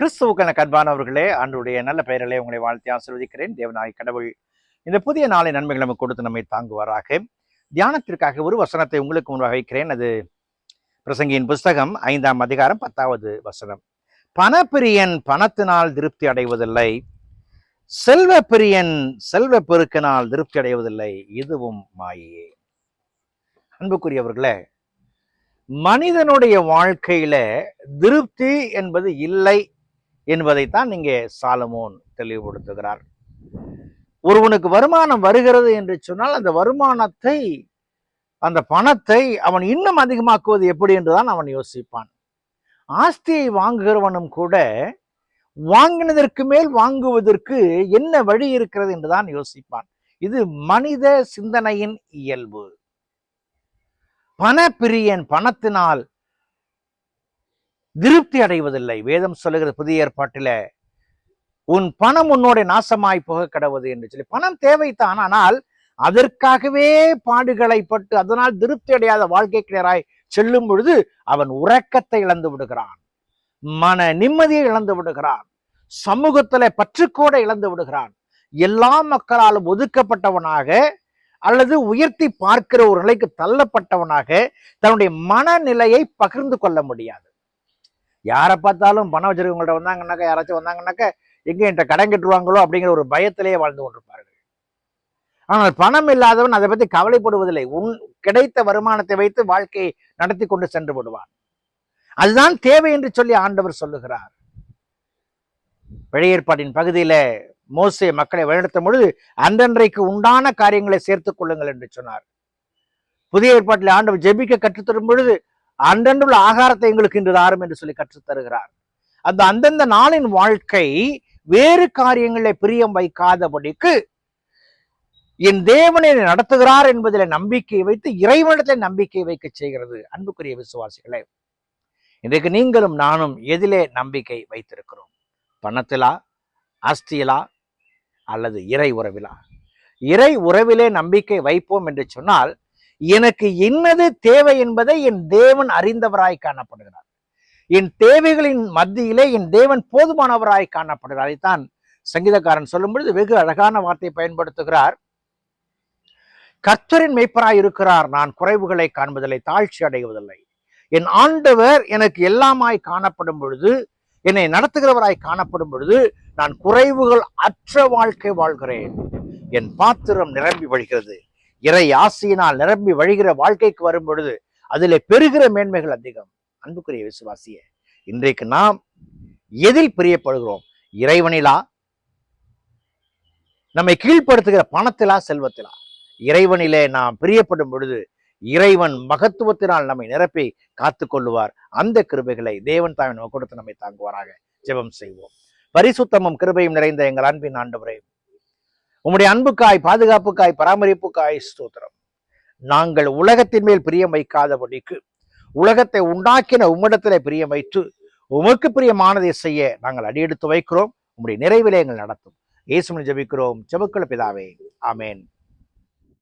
கிறிஸ்துவுக்கான கண்பானவர்களே அன்றுடைய நல்ல பெயரிலே உங்களை வாழ்த்தி ஆசிர்வதிக்கிறேன். தேவநாய் கடவுள் இந்த புதிய நாளை நன்மைகள் நமக்கு கொடுத்து நம்மை தாங்குவாராக. தியானத்திற்காக ஒரு வசனத்தை உங்களுக்கு முன்பாக வைக்கிறேன். அது பிரசங்கியின் புஸ்தகம் ஐந்தாம் அதிகாரம் பத்தாவது வசனம். பணப்பிரியன் பணத்தினால் திருப்தி அடைவதில்லை. செல்வ பிரியன் செல்வ பெருக்கினால் திருப்தி அடைவதில்லை. இதுவும் மாயே அன்புக்குரியவர்களே மனிதனுடைய வாழ்க்கையில திருப்தி என்பது இல்லை. என்பதைத்தான் இங்கே சாலமோன் தெளிவுபடுத்துகிறார். ஒருவனுக்கு வருமானம் வருகிறது என்று சொன்னால் அந்த வருமானத்தை அந்த பணத்தை அவன் இன்னும் அதிகமாக்குவது எப்படி என்றுதான் அவன் யோசிப்பான். ஆஸ்தியை வாங்குகிறவனும் கூட வாங்கினதற்கு மேல் வாங்குவதற்கு என்ன வழி இருக்கிறது என்றுதான் யோசிப்பான். இது மனித சிந்தனையின் இயல்பு. பணப்பிரியன் பணத்தினால் திருப்தி அடைவதில்லை. வேதம் சொல்லுகிற புதிய ஏற்பாட்டில உன் பணம் உன்னோட நாசமாய் போக கடவுது என்று சொல்லி பணம் தேவைத்தான் ஆனால் அதற்காகவே பாடுகளை பட்டு அதனால் திருப்தி அடையாத வாழ்க்கை நேராய் செல்லும் பொழுது அவன் உறக்கத்தை இழந்து விடுகிறான். மன நிம்மதியை இழந்து விடுகிறான். சமூகத்துல பற்றுக்கோடை இழந்து விடுகிறான். எல்லா மக்களாலும் ஒதுக்கப்பட்டவனாக அல்லது உயர்த்தி பார்க்கிற ஒரு நிலைக்கு தள்ளப்பட்டவனாக தன்னுடைய மனநிலையை பகிர்ந்து கொள்ள முடியாது. யாரை பார்த்தாலும் பணம் வச்சிருக்கவங்கள்ட்ட வந்தாங்கன்னாக்கா யாராச்சும் வந்தாங்கன்னாக்கா எங்க என்கிட்ட கடன் கட்டுருவாங்களோ அப்படிங்கிற ஒரு பயத்திலேயே வாழ்ந்து கொண்டிருப்பார்கள். ஆனால் பணம் இல்லாதவன் அதை பத்தி கவலைப்படுவதில்லை. உன் கிடைத்த வருமானத்தை வைத்து வாழ்க்கையை நடத்தி கொண்டு சென்று விடுவான். அதுதான் தேவை என்று சொல்லி ஆண்டவர் சொல்லுகிறார். பழைய ஏற்பாட்டின் பகுதியில மோசே மக்களை வழிநடத்தும் பொழுது அன்றன்றைக்கு உண்டான காரியங்களை சேர்த்துக் கொள்ளுங்கள் என்று சொன்னார். புதிய ஏற்பாட்டில் ஆண்டவர் ஜெபிக்க கற்றுத்தரும் பொழுது அன்றன்றுள்ள ஆகாரத்தை எங்களுக்கு இன்று தாரும் என்று சொல்லி கற்றுத் தருகிறார். அந்த அந்தந்த நாளின் வாழ்க்கை வேறு காரியங்களை பிரியம் வைக்காதபடிக்கு என் தேவனை நடத்துகிறார் என்பதில் நம்பிக்கை வைத்து இறைவனத்தை நம்பிக்கை வைக்க செய்கிறது. அன்புக்குரிய விசுவாசிகளே இன்றைக்கு நீங்களும் நானும் எதிலே நம்பிக்கை வைத்திருக்கிறோம். பணத்திலா ஆஸ்தியிலா அல்லது இறை உறவிலா? இறை உறவிலே நம்பிக்கை வைப்போம் என்று சொன்னால் எனக்கு என்னது தேவை என்பதை என் தேவன் அறிந்தவராய் காணப்படுகிறார். என் தேவைகளின் மத்தியிலே என் தேவன் போதுமானவராய் காணப்படுகிறார். அதைத்தான் சங்கீதக்காரன் சொல்லும் பொழுது வெகு அழகான வார்த்தை பயன்படுத்துகிறார். கர்த்தரின் மெய்ப்பராய் இருக்கிறார். நான் குறைவுகளை காண்பதில்லை தாழ்ச்சி அடைவதில்லை. என் ஆண்டவர் எனக்கு எல்லாமாய் காணப்படும் பொழுது என்னை நடத்துகிறவராய் காணப்படும் பொழுது நான் குறைவுகள் அற்ற வாழ்க்கை வாழ்கிறேன். என் பாத்திரம் நிரம்பி வழிகிறது. இறை ஆசையினால் நிரம்பி வழிகிற வாழ்க்கைக்கு வரும் பொழுது அதிலே பெறுகிற மேன்மைகள் அதிகம். அன்புக்குரிய விசுவாசிய இன்றைக்கு நாம் எதில் பிரியப்படுகிறோம்? இறைவனிலா? நம்மை கீழ்ப்படுத்துகிற பணத்திலா? செல்வத்திலா? இறைவனிலே நாம் பிரியப்படும் பொழுது இறைவன் மகத்துவத்தினால் நம்மை நிரப்பி காத்து கொள்ளுவார். அந்த கிருபைகளை தேவன் தாய் நமக்கு கொடுத்து நம்மை தாங்குவாராக. ஜெபம் செய்வோம். பரிசுத்தமும் கிருபையும் நிறைந்த எங்கள் அன்பின் ஆண்டவரையும் உம்முடைய அன்புக்காய் பாதுகாப்புக்காய் பராமரிப்புக்காய் ஸ்தோத்திரம். நாங்கள் உலகத்தின் மேல் பிரியம் வைக்காதபடிக்கு உலகத்தை உண்டாக்கின உம்மிடத்திலே பிரியம் வைத்து உமக்கு பிரியமானதை செய்ய நாங்கள் அடியெடுத்து வைக்கிறோம். உம்முடைய நிறைவிலே எங்கள் நடத்தும். இயேசுமன் ஜெபிக்கிறோம். ஜெபக்குள்ள பிதாவே. ஆமேன்.